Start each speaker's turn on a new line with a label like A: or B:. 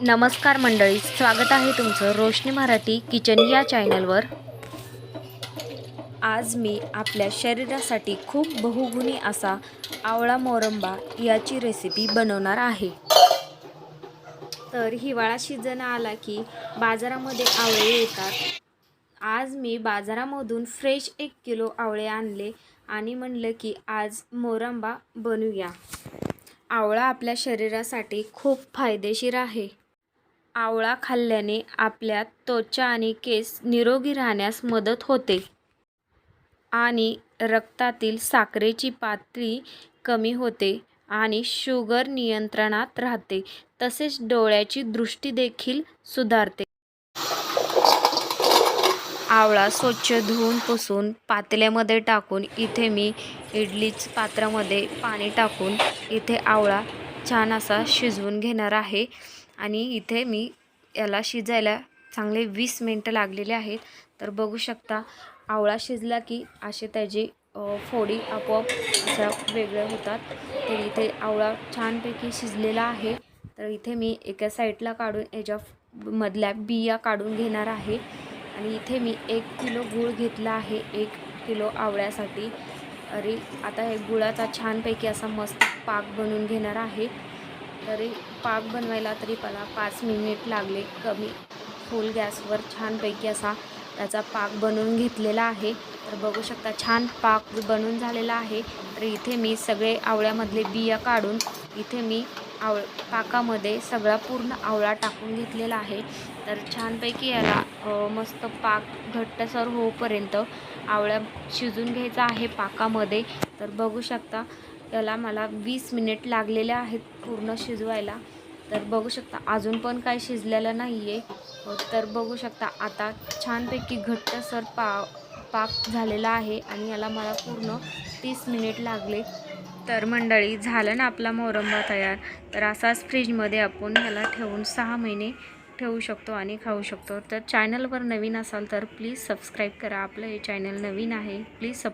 A: नमस्कार मंडळी स्वागत आहे तुमचं रोशनी मराठी किचन या चॅनलवर. आज मी आपल्या शरीरासाठी खूप बहुगुणी असा आवळा मोरंबा याची रेसिपी बनवणार आहे. तर हिवाळा सीझन आला की बाजारामध्ये आवळे येतात. आज मी बाजारामधून फ्रेश एक किलो आवळे आणले आणि म्हणलं की आज मोरंबा बनवूया. आवळा आपल्या शरीरासाठी खूप फायदेशीर आहे. आवळा खाल्ल्याने आपल्या त्वचा आणि केस निरोगी राहण्यास मदत होते. आणि रक्तातील साखरेची पातळी कमी होते आणि शुगर नियंत्रणात राहते. तसेच डोळ्याची दृष्टी देखील सुधारते. आवळा स्वच्छ धुवून पुसून पातेल्यामध्ये टाकून इथे मी इडलीच पात्रामध्ये पाणी टाकून इथे आवळा छान असा शिजवून घेणार आहे. आणि इथे मी याला शिजायला चांगले वीस मिनटं लागलेले आहेत. तर बघू शकता आवळा शिजला की असे त्याची फोडी आपोआप अशा वेगळ्या होतात. तर इथे आवळा छानपैकी शिजलेला आहे. तर इथे मी एका साईडला काढून याच्या मधल्या बिया काढून घेणार आहे. आणि इथे मी एक किलो गूळ घेतला आहे एक किलो आवळ्यासाठी. अरे आता हे गुळाचा छानपैकी असा मस्त पाक बनवून घेणार आहे. तरी पाक बनवायला तरी मला पाच मिनिट लागले. कमी फुल गॅसवर छानपैकी असा त्याचा पाक बनवून घेतलेला आहे. तर बघू शकता छान पाक बनून झालेला आहे. तर इथे मी सगळे आवळ्यामधले बिया काढून इथे मी आव पाकामध्ये सगळा पूर्ण आवळा टाकून घेतलेला आहे. तर छानपैकी याला मस्त पाक घट्टसर होऊपर्यंत आवळ्या शिजून घ्यायचा आहे पाकामध्ये. तर बघू शकता याला मला वीस मिनिट लागलेले आहेत पूर्ण शिजवायला. तर बघू शकता अजून पण काय शिजलेलं नाही आहे तर बघू शकता आता छानपैकी घट्टसर पा पाक झालेला आहे आणि याला मला पूर्ण तीस मिनिट लागले. तर मंडळी झालं ना आपला मोरंबा तयार? तर असाच फ्रीजमध्ये आपण ह्याला ठेवून सहा महिने ठेवू शकतो आणि खाऊ शकतो. तर चॅनलवर नवीन असाल तर प्लीज सबस्क्राईब करा. आपलं हे चॅनल नवीन आहे. प्लीज सब